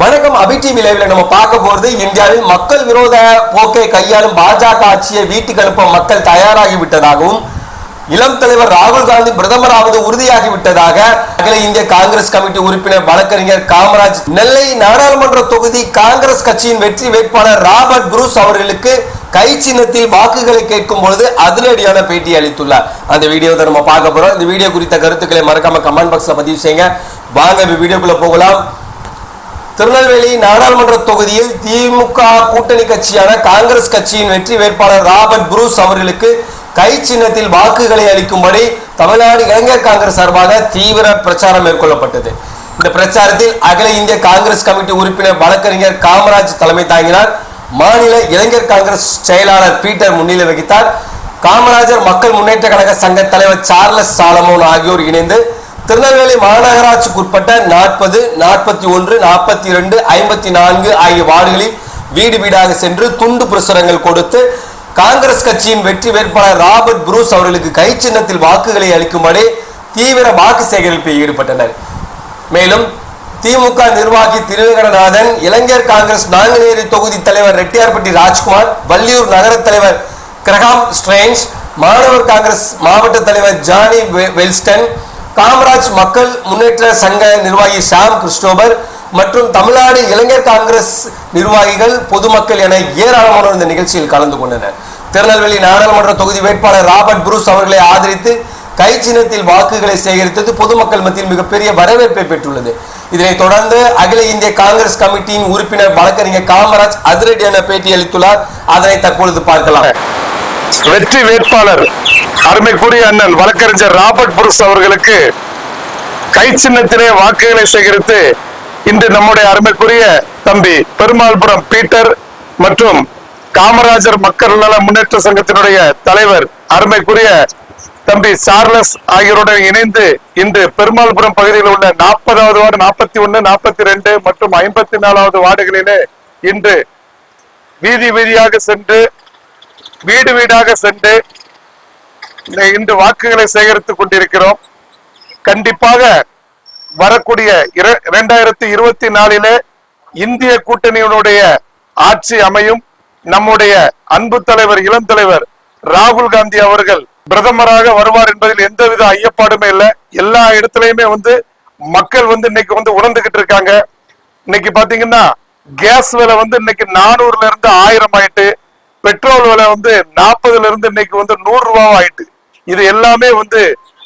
வணக்கம் அபி டிவி லைவ்ல நம்ம பார்க்க போறது இந்தியாவில் மக்கள் விரோத போக்கை கையாளும் பாஜக ஆட்சியை வீட்டுக்கு அனுப்ப மக்கள் தயாராகி விட்டதாகவும் இளம் தலைவர் ராகுல் காந்தி பிரதமராவது உறுதியாகி விட்டதாக அகில இந்திய காங்கிரஸ் கமிட்டி உறுப்பினர் வழக்கறிஞர் காமராஜ் நெல்லை நாடாளுமன்ற தொகுதி காங்கிரஸ் கட்சியின் வெற்றி வேட்பாளர் ராபர்ட் புரூஸ் அவர்களுக்கு கை சின்னத்தில் வாக்குகளை கேட்கும் பொழுது அதிரடியான பேட்டி அளித்துள்ளார். அந்த வீடியோவை நம்ம பார்க்க போறோம். இந்த வீடியோ குறித்த கருத்துக்களை மறக்காம கமெண்ட் பாக்ஸ்ல பதிவு செய்யுங்க. வாங்க இந்த வீடியோக்குள்ள போகலாம். திருநெல்வேலி நாடாளுமன்ற தொகுதியில் திமுக கூட்டணி கட்சியான காங்கிரஸ் கட்சியின் வெற்றி வேட்பாளர் ராபர்ட் புரூஸ் அவர்களுக்கு கை சின்னத்தில் வாக்குகளை அளிக்கும்படி தமிழ்நாடு இளைஞர் காங்கிரஸ் சார்பாக தீவிர பிரச்சாரம் மேற்கொள்ளப்பட்டது. இந்த பிரச்சாரத்தில் அகில இந்திய காங்கிரஸ் கமிட்டி உறுப்பினர் வழக்கறிஞர் காமராஜ் தலைமை தாங்கினார். மாநில இளைஞர் காங்கிரஸ் செயலாளர் பீட்டர் முன்னிலை வகித்தார். காமராஜர் மக்கள் முன்னேற்ற கழக சங்க தலைவர் சார்லஸ் சாலமோன் ஆகியோர் இணைந்து திருநெல்வேலி மாநகராட்சிக்குட்பட்ட நாற்பது நாற்பத்தி ஒன்று நாற்பத்தி இரண்டு ஐம்பத்தி நான்கு ஆகிய வார்டுகளில் வீடு வீடாக சென்று துண்டு பிரசுரங்கள் கொடுத்து காங்கிரஸ் கட்சியின் வெற்றி வேட்பாளர் ராபர்ட் புரூஸ் அவர்களுக்கு கை சின்னத்தில் வாக்குகளை அளிக்கும்படி தீவிர வாக்கு சேகரிப்பில் ஈடுபட்டனர். மேலும் திமுக நிர்வாகி திருவேங்கடநாதன் இளைஞர் காங்கிரஸ் நாங்குநேரி தொகுதி தலைவர் ரெட்டியார்பட்டி ராஜ்குமார் வள்ளியூர் நகர தலைவர் கிரகாம் ஸ்ட்ரேஞ்ச் மாணவர் காங்கிரஸ் மாவட்ட தலைவர் ஜானி வெல்ஸ்டன் காமராஜ் மக்கள் முன்னேற்ற சங்க நிர்வாகி ஷாம் கிறிஸ்டோபர் மற்றும் தமிழ்நாடு இளைஞர் காங்கிரஸ் நிர்வாகிகள் பொதுமக்கள் என ஏராளமானோர் இந்த நிகழ்ச்சியில் கலந்து கொண்டனர். திருநெல்வேலி நாடாளுமன்ற தொகுதி வேட்பாளர் ராபர்ட் புரூஸ் அவர்களை ஆதரித்து கை சின்னத்தில் வாக்குகளை சேகரித்தது பொதுமக்கள் மத்தியில் மிகப்பெரிய வரவேற்பை பெற்றுள்ளது. இதனைத் தொடர்ந்து அகில இந்திய காங்கிரஸ் கமிட்டியின் உறுப்பினர் வழக்கறிஞர் காமராஜ் அதிரடியான பேட்டி அளித்துள்ளார். அதனை தற்பொழுது பார்க்கலாம். வெற்றி வேட்பாளர் அருமைக்குரிய அண்ணன் வழக்கறிஞர் ராபர்ட் புருஷ் அவர்களுக்கு கை சின்னத்திலே வாக்குகளை சேகரித்து இன்று நம்முடைய அருமைக்குரிய தம்பி பெருமாள்புரம் பீட்டர் மற்றும் காமராஜர் மக்கள் நல முன்னேற்ற சங்கத்தினுடைய தலைவர் அருமைக்குரிய தம்பி சார்லஸ் ஆகியோருடன் இணைந்து இன்று பெருமாள்புரம் பகுதியில் உள்ள நாற்பதாவது வார்டு நாற்பத்தி ஒன்னு நாற்பத்தி ரெண்டு மற்றும் ஐம்பத்தி நாலாவது வார்டுகளிலே இன்று வீதி வீதியாக சென்று வீடு வீடாக சென்று இன்று வாக்குகளை சேகரித்துக் கொண்டிருக்கிறோம். கண்டிப்பாக வரக்கூடிய இர- இரண்டாயிரத்தி இருபத்தி நாலிலே இந்திய கூட்டணியினுடைய ஆட்சி அமையும். நம்முடைய அன்பு தலைவர் இளம் தலைவர் ராகுல் காந்தி அவர்கள் பிரதமராக வருவார் என்பதில் எந்தவித ஐயப்பாடுமே இல்லை. எல்லா இடத்துலயுமே வந்து மக்கள் வந்து இன்னைக்கு வந்து உணர்ந்துகிட்டு இருக்காங்க. இன்னைக்கு பாத்தீங்கன்னா கேஸ் விலை வந்து இன்னைக்கு நானூறுல இருந்து ஆயிரம் ஆயிட்டு பெட்ரோல் விலை வந்து நாற்பதுல இருந்து இன்னைக்கு வந்து நூறு ரூபாவும் ஆயிட்டு இது எல்லாமே வந்து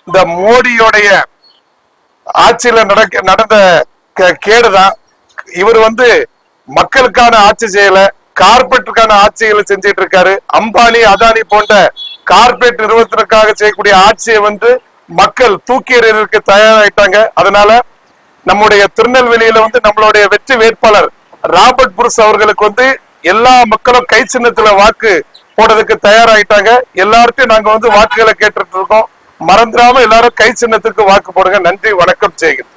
இந்த மோடியோடைய ஆட்சியில நடக்க நடந்த கேடுதான். இவர் வந்து மக்களுக்கான ஆட்சி செய்யல கார்பரேட்டுக்கான ஆட்சிகளை செஞ்சிட்டு இருக்காரு அம்பானி அதானி போன்ற கார்பரேட் நிறுவனத்திற்காக செய்யக்கூடிய ஆட்சியை வந்து மக்கள் தூக்கி எறியறதுக்கு தயாராயிட்டாங்க. அதனால நம்முடைய திருநெல்வேலியில வந்து நம்மளுடைய வெற்றி வேட்பாளர் ராபர்ட் புருஷ் அவர்களுக்கு வந்து எல்லா மக்களும் கை சின்னத்துல வாக்கு போடுறதுக்கு தயாராயிட்டாங்க. எல்லார்ட்டையும் நாங்க வந்து வாக்குகளை கேட்டுட்டு இருக்கோம். மறந்துடாம எல்லாரும் கை சின்னத்துக்கு வாக்கு போடுங்க. நன்றி வணக்கம். செய்கிறேன்